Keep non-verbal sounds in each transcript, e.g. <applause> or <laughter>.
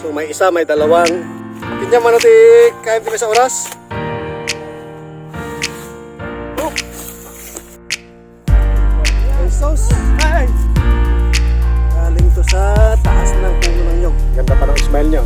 So may isa, may dalawang. Tingnan man natin kaya din sa oras. Oh. Pesos. Ay. Galing to sa taas ng puno ng. Ganda pa ng smile niya.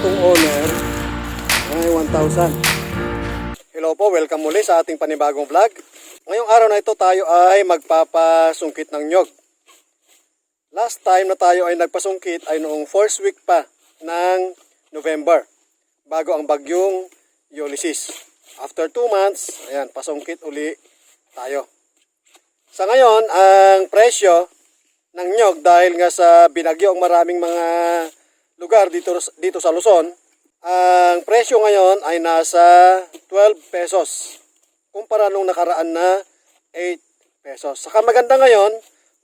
tong owner? Ay, 1,000. Hello po, welcome muli sa ating panibagong vlog. Ngayong araw na ito tayo ay magpapasungkit ng nyog. Last time na tayo ay nagpasungkit ay noong first week pa ng November bago ang bagyong Ulysses. After 2 months, ayan, pasungkit uli tayo. Sa ngayon, ang presyo ng nyog dahil nga sa binagyo ang maraming mga lugar dito, dito sa Luzon, ang presyo ngayon ay nasa 12 pesos kumpara nung nakaraan na 8 pesos. Saka maganda ngayon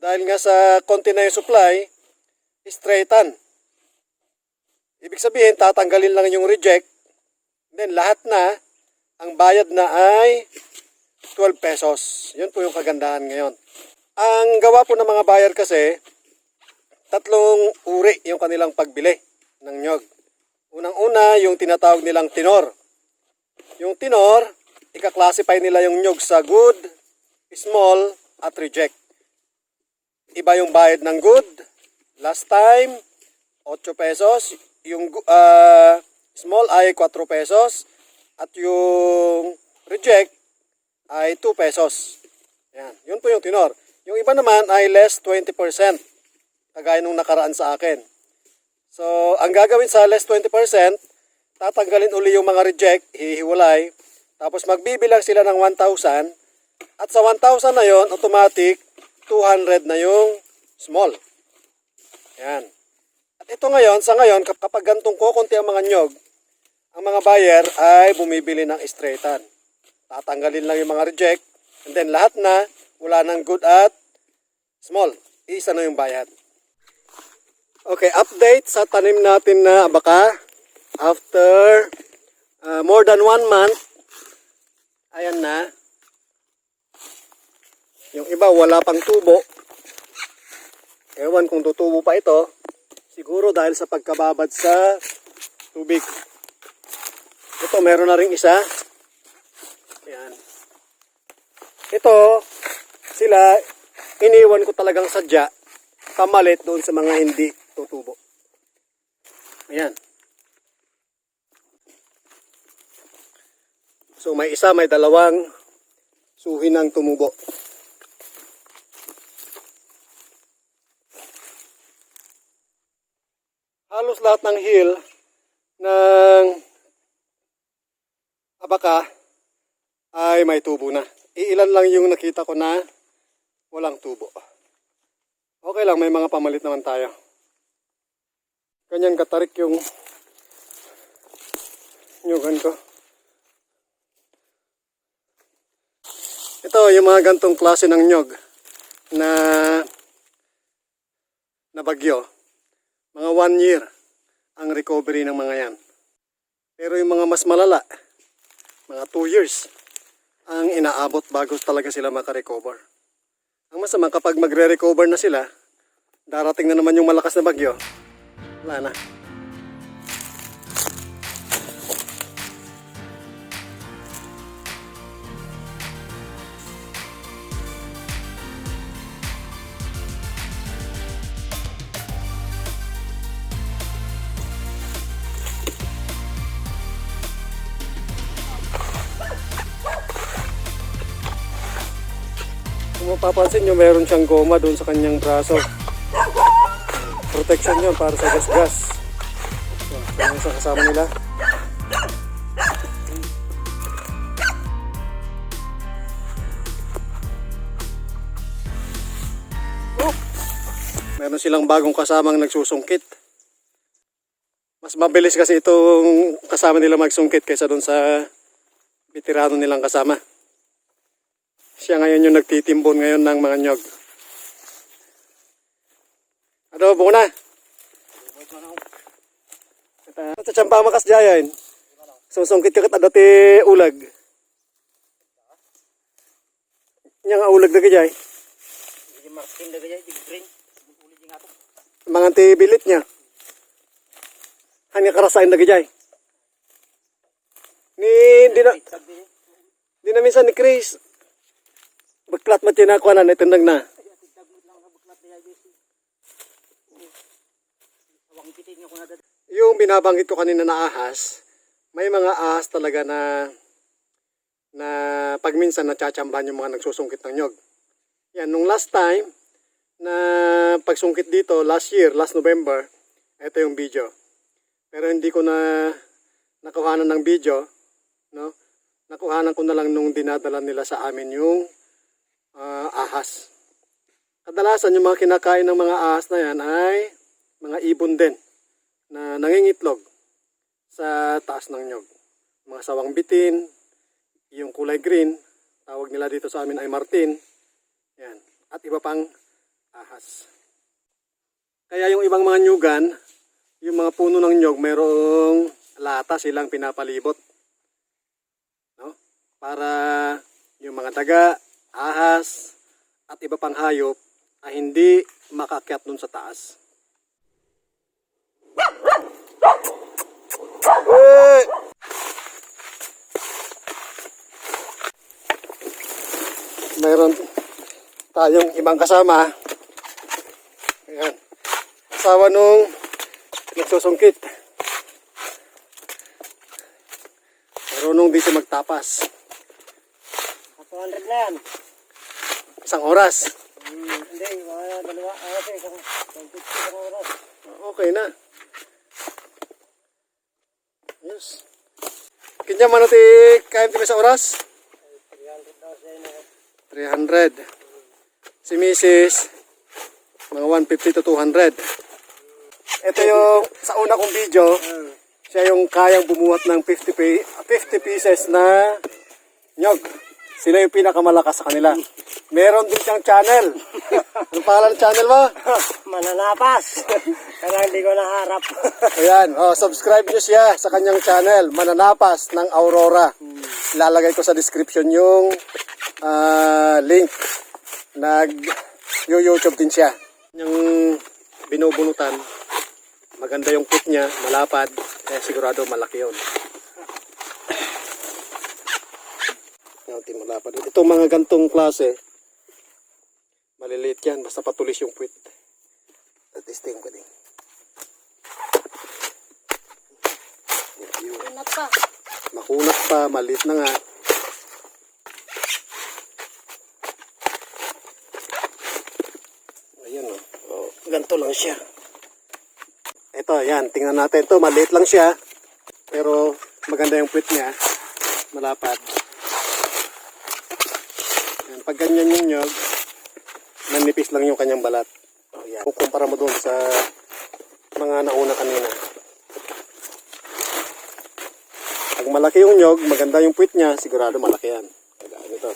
dahil nga sa konti na yung supply, straighten. Ibig sabihin, tatanggalin lang yung reject. Then lahat na, ang bayad na ay 12 pesos. Yun po yung kagandahan ngayon. Ang gawa po ng mga buyer kasi, tatlong uri yung kanilang pagbili ng nyog. Unang-una, yung tinatawag nilang tinor. Yung tinor, ika-classify nila yung nyog sa good, small, at reject. Iba yung bayad ng good. Last time, 8 pesos. Yung ah, small ay 4 pesos. At yung reject ay 2 pesos. Yan. Yun po yung tinor. Yung iba naman ay less 20%. Kagaya nung nakaraan sa akin. So, ang gagawin sa less 20%, tatanggalin uli yung mga reject, hihiwalay. Tapos magbibilang sila ng 1,000. At sa 1,000 na yon automatic, 200 na yung small. Yan. At ito ngayon, sa ngayon, kap- kapag gantong kukunti ang mga nyog, ang mga buyer ay bumibili ng straighten. Tatanggalin lang yung mga reject, and then lahat na, wala nang good at small. Isa na yung bayad. Okay, update sa tanim natin na abaka. After uh, more than one month, ayan na. Yung iba wala pang tubo. Ewan kung tutubo pa ito. Siguro dahil sa pagkababad sa tubig. Ito, meron na rin isa. Ayan. Ito, sila, iniwan ko talagang sadya pamalit doon sa mga hindi tutubo. Ayan. So may isa, may dalawang suhi ng tumubo. Halos lahat ng hill ng abaka ay may tubo na. Iilan lang yung nakita ko na walang tubo. Okay lang, may mga pamalit naman tayo. Ganyan katarik yung nyugan ko. Ito, yung mga gantong klase ng nyog na na bagyo. Mga one year ang recovery ng mga yan. Pero yung mga mas malala, mga two years, ang inaabot bago talaga sila makarecover. Ang masama kapag magre-recover na sila, darating na naman yung malakas na bagyo, wala na. Mapapansin nyo, meron siyang goma doon sa kanyang braso. Protection yun para sa gas-gas. So, yan sa kasama nila. Oh! Meron silang bagong kasamang nagsusungkit. Mas mabilis kasi itong kasama nila magsungkit kaysa doon sa veterano nilang kasama. Siya ngayon yung nagtitimbon ngayon ng mga nyog. Ano, buko na? Ito tiyamba makas jayan. Susungkit ka kat dati ulag. Nya nga ulag na kajay. Mga tibilit niya. Hanya karasain na gajay. Ni, di na, di na minsan ni Chris. Bagklat mo na kuha na, itindag na. Yung binabanggit ko kanina na ahas, may mga ahas talaga na na pag minsan natsatsambahan yung mga nagsusungkit ng nyog. Yan, nung last time na pagsungkit dito, last year, last November, ito yung video. Pero hindi ko na nakuhanan ng video, no? Nakuhanan ko na lang nung dinadala nila sa amin yung ah, ahas. Kadalasan yung mga kinakain ng mga ahas na yan ay mga ibon din na nangingitlog sa taas ng nyog. Mga sawang bitin, yung kulay green, tawag nila dito sa amin ay martin. Yan. At iba pang ahas. Kaya yung ibang mga nyugan, yung mga puno ng nyog, merong lata silang pinapalibot. No? Para yung mga daga, ahas, at iba pang hayop ay hindi makakyat dun sa taas. Eh! Meron tayong ibang kasama. Ayan. Asawa nung nagsusungkit. Marunong dito magtapas. 200 na yan. Isang oras. Hmm, hindi, mga dalawa, ano kasi, isang 150 isang oras. Okay na. Yes. Kanya man ti kain ti sa oras? 300 daw siya yun. eh. 300. Si Mrs. mga 150 to 200. Ito yung sa una kong video, siya yung kayang bumuhat ng 50, pi- 50 pieces na nyog. Sila yung pinakamalakas sa kanila. Meron din siyang channel. <laughs> Anong pangalan ng channel mo? <laughs> Mananapas. Kaya hindi ko naharap. <laughs> Ayan, oh, subscribe nyo siya sa kanyang channel, Mananapas ng Aurora. Lalagay ko sa description yung ah, link. Nag YouTube din siya. Yung binubunutan, maganda yung put niya, malapad, kaya sigurado malaki yun. Yung malapad. Itong mga gantong klase, maliliit yan, basta patulis yung puwit. Testing ko din. Yun. Ano pa? Makunat pa, maliit na nga. Ayan o. Oh. ganito lang siya. Ito, yan. Tingnan natin. Ito, maliit lang siya. Pero maganda yung puwit niya. Malapad. Pag ganyan yung nyog, nanipis lang yung kanyang balat. Oh, yan. Kukumpara mo doon sa mga nauna kanina. Pag malaki yung nyog, maganda yung puwit niya, sigurado malaki yan. Nito.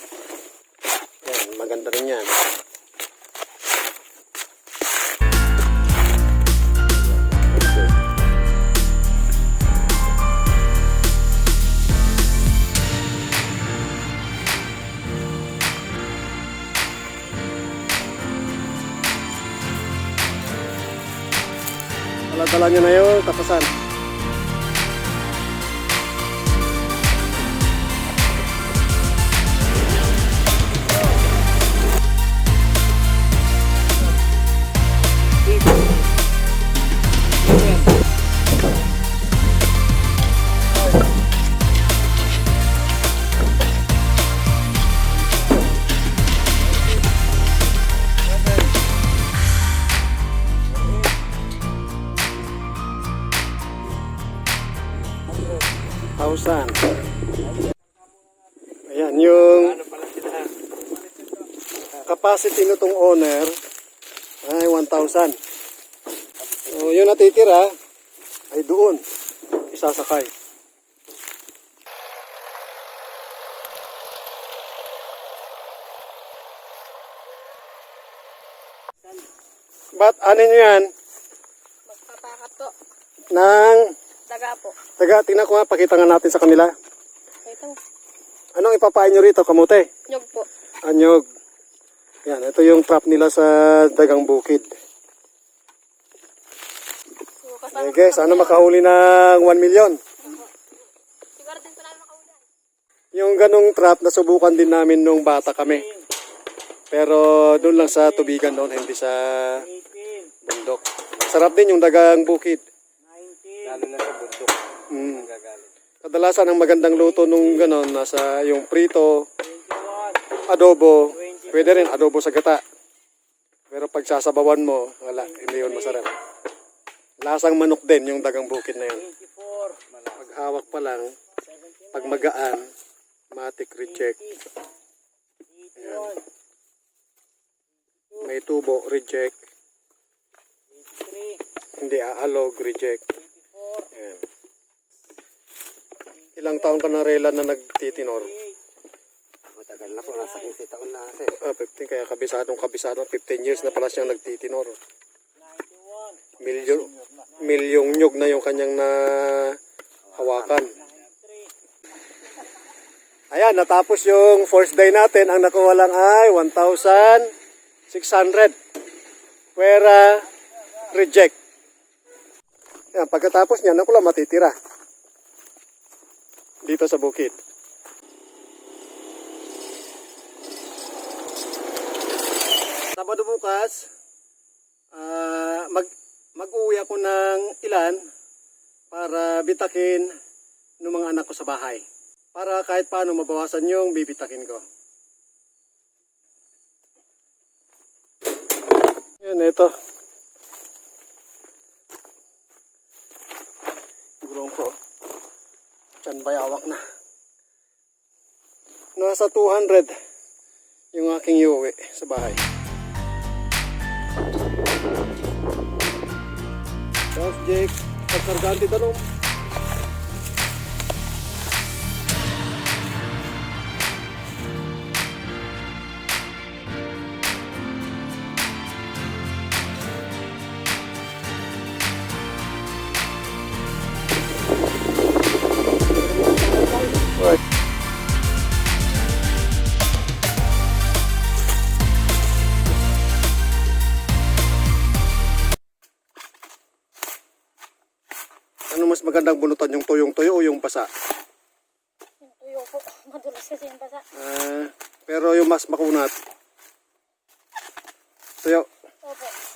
Yan, maganda rin yan. Dala-dala niya na yung tapasan. Capacity nitong owner ay 1,000. So, yung natitira ay doon. Isasakay. Ba't ano nyo yan? Magpapakat po. Nang, Daga po. taga, tingnan ko nga, pakita nga natin sa kanila. Ito. Anong ipapain nyo rito, kamote? Nyog po. Anyog. Yan, ito yung trap nila sa dagang bukid. kasama Eh guys, sana makahuli ng 1 million. Siguro din namin makahuli. Yung ganong trap, nasubukan din namin nung bata kami. Pero doon lang sa tubigan noon, hindi sa 18, bundok. Sarap din yung dagang bukid. 19, Lalo na sa bundok. Mm. Kadalasan ang magandang luto nung ganon, nasa yung prito, 21, adobo, pwede rin adobo sa gata. Pero pag sasabawan mo, wala, hindi yun masarap. Lasang manok din yung dagang bukid na yun. 24, Pag hawak pa lang, pag magaan, matic reject. 81, May tubo, reject. 83, Hindi aalog, reject. 84, Ayan. Ilang taon ka na rela na nagtitinor? 8, Matagal na po. Nasa 15 taon na kasi. Ah, 15, kaya kabisadong kabisado. 15 years na pala siyang nagtitinor. 91, Milyon, milyong nyug na yung kanyang na hawakan. 93, Ayan, natapos yung first day natin. Ang nakuha lang ay 1,600. Pwera reject. Ayan, pagkatapos niya, naku lang matitira. Dito sa bukid. Sabado bukas, ah, mag, mag-uwi ako ng ilan para bitakin ng mga anak ko sa bahay para kahit paano mabawasan yung bibitakin ko. Yan, ito. Gulong ko. Diyan bayawak na. Nasa 200 yung aking iuwi sa bahay. Tapos Jake, pagkargante tanong. Magandang bunutan yung tuyong tuyo o yung basa? Yung tuyo po. <laughs> Madulas kasi yung basa. Ah, pero yung mas makunat. Tuyo. Opo.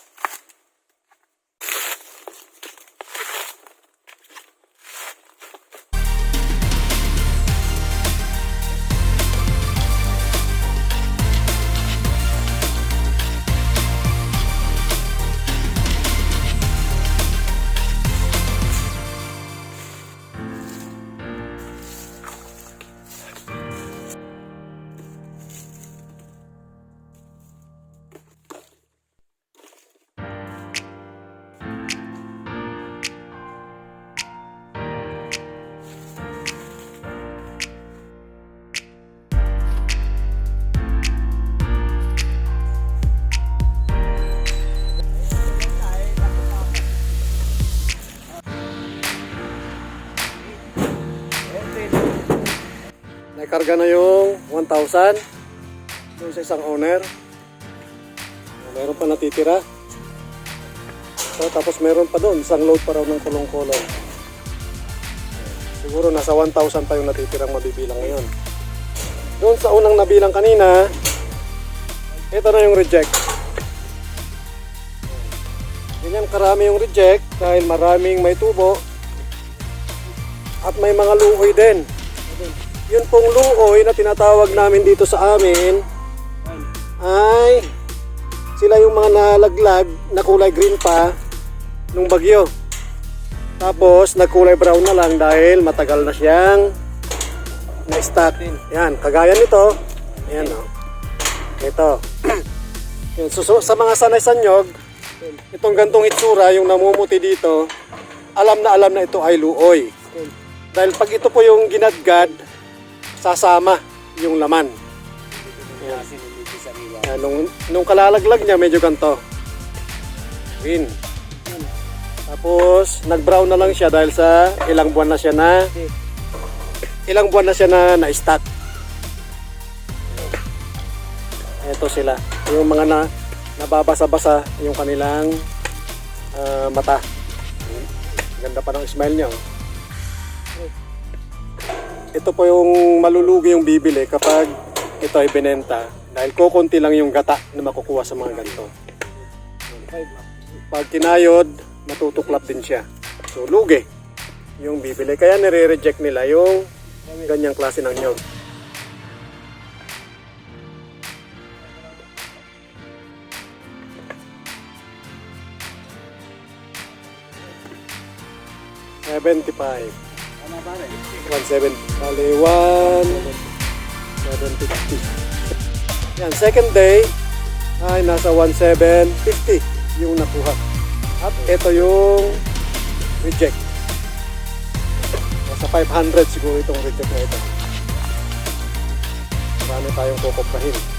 Nakarga na yung 1,000 doon sa isang owner. Meron pa natitira. So, tapos meron pa doon, isang load pa raw ng kulong-kulong. Siguro nasa 1,000 pa yung natitirang mabibilang ngayon. Doon sa unang nabilang kanina, ito na yung reject. Ganyan karami yung reject dahil maraming may tubo at may mga luhoy din. Yun pong luoy na tinatawag namin dito sa amin ay sila yung mga nalaglag na kulay green pa nung bagyo. Tapos nagkulay brown na lang dahil matagal na siyang na-stack. Yan, kagaya nito. Yan o. Ito. <clears throat> Yun, so, sa mga sanay sa nyog, itong gantong itsura, yung namumuti dito, alam na alam na ito ay luoy. Dahil pag ito po yung ginadgad, sasama yung laman. Yan. Kasi niliti sa riwa. Yan, nung, nung kalalaglag niya, medyo ganito. Green. Tapos, nag-brown na lang siya dahil sa ilang buwan na siya na ilang buwan na siya na na-stack. Ito sila. Yung mga na nababasa-basa yung kanilang ah, mata. Ganda pa ng smile niya. oh. Ito po yung malulugi yung bibili kapag ito ay binenta. Dahil kukunti lang yung gata na makukuha sa mga ganito. Pag kinayod, matutuklap din siya. So, lugi yung bibili. Kaya nire-reject nila yung ganyang klase ng nyog. Seventy-five. Ano ba rin? 170. Bali, 1,750. Yan, second day ay nasa 1,750 yung nakuha. At ito yung reject. Nasa 500 siguro itong reject na ito. Marami tayong kukuprahin.